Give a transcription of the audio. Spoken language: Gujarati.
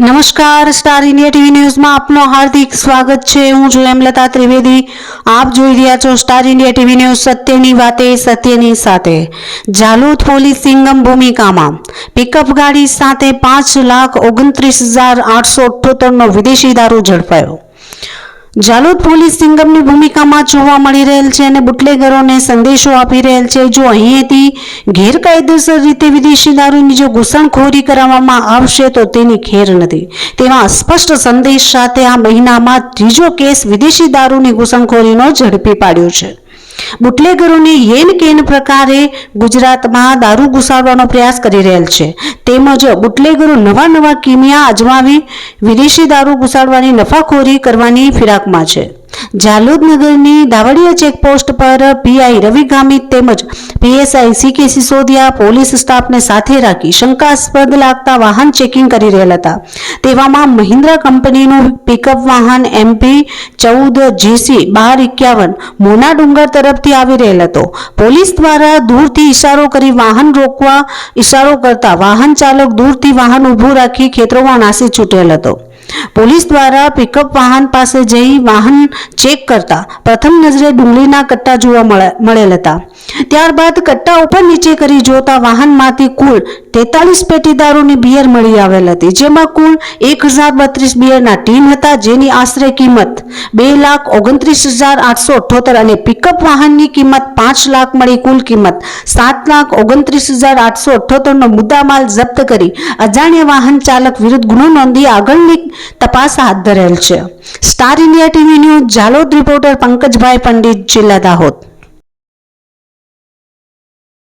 નમસ્કાર, સ્ટાર ઇન્ડિયા ટીવી ન્યૂઝમાં આપનું હાર્દિક સ્વાગત છે. હું છું હેમલતા ત્રિવેદી. આપ જોઈ રહ્યા છો સ્ટાર ઇન્ડિયા ટીવી ન્યૂઝ સત્યની વાતે, સત્યની સાથે. જાલોદ પોલીસ સિંગમ ભૂમિકામાં. પિકઅપ ગાડી સાથે પાંચ લાખ ઓગણત્રીસ હજાર આઠસો અઠ્યોતરનો વિદેશી દારૂ ઝડપાયો. જાલોદ પોલીસ સિંગમની ભૂમિકામાં જોવા મળી રહેલ છે અને બુટલેગરોને સંદેશો આપી રહેલ છે. જો અહીંથી ગેરકાયદેસર રીતે વિદેશી દારૂની જો ઘૂસણખોરી કરાવવામાં આવશે તો તેની ખેર નથી. તેવા સ્પષ્ટ સંદેશ સાથે આ મહિનામાં ત્રીજો કેસ વિદેશી દારૂની ઘૂસણખોરીનો ઝડપી પાડ્યો છે. બુટલેગરોને યેન કેન પ્રકારે ગુજરાતમાં દારૂ ઘુસાડવાનો પ્રયાસ કરી રહેલ છે. તેમજ બુટલેગરો નવા નવા કિમિયા અજમાવી વિદેશી દારૂ ઘુસાડવાની નફાખોરી કરવાની ફિરાકમાં છે. જાલોદ નગરની દાવડિયા ચેકપોસ્ટ પર પીઆઈ રવિ ગામિત તેમજ પીએસઆઈ સી કે સિસોદિયા પોલીસ સ્ટાફને સાથે રાખી શંકાસ્પદ લાગતા વાહન ચેકિંગ કરી રહેલા હતા. તેવામાં મહિન્દ્રા કંપનીનું પિકઅપ વાહન એમપી ચૌદ જીસી બાર એકાવન મોના ડુંગર તરફથી આવી રહેલ હતો. પોલીસ દ્વારા દૂરથી ઇશારો કરી વાહન રોકવા ઇશારો કરતા વાહન ચાલક દૂરથી વાહન ઊભું રાખી ખેતરોમાં નાસી છૂટેલ હતો. પોલીસ દ્વારા પિકઅપ વાહન પાસે જઈ વાહન ચેક કરતા. પ્રથમ નજરે ડુંગળીના કટ્ટા જોવા મળેલ હતા ત્યારબાદ કટ્ટા ઉપર નીચે કરી જોતા વાહનમાંથી કુલ તેતાલીસ પેટીદારોની બિયર મળી આવેલ હતી જેમાં કુલ એક હજાર બત્રીસ બિયરના ટીન હતા, જેની આશરે કિંમત બે લાખ ઓગણત્રીસ હજાર આઠસો અઠ્યોતેર અને પિકઅપ વાહનની કિંમત પાંચ લાખ મળી કુલ કિંમત સાત લાખ ઓગણત્રીસ હજાર આઠસો અઠ્યોતેરનો મુદ્દામાલ જપ્ત કરી અજાણ્યા વાહન ચાલક વિરુદ્ધ ગુનો નોંધી આગળની તપાસ હાથ ધરેલ છે. Star India TV news Jhalod reporter Pankajbhai Pandit જિલ્લા દાહોદ.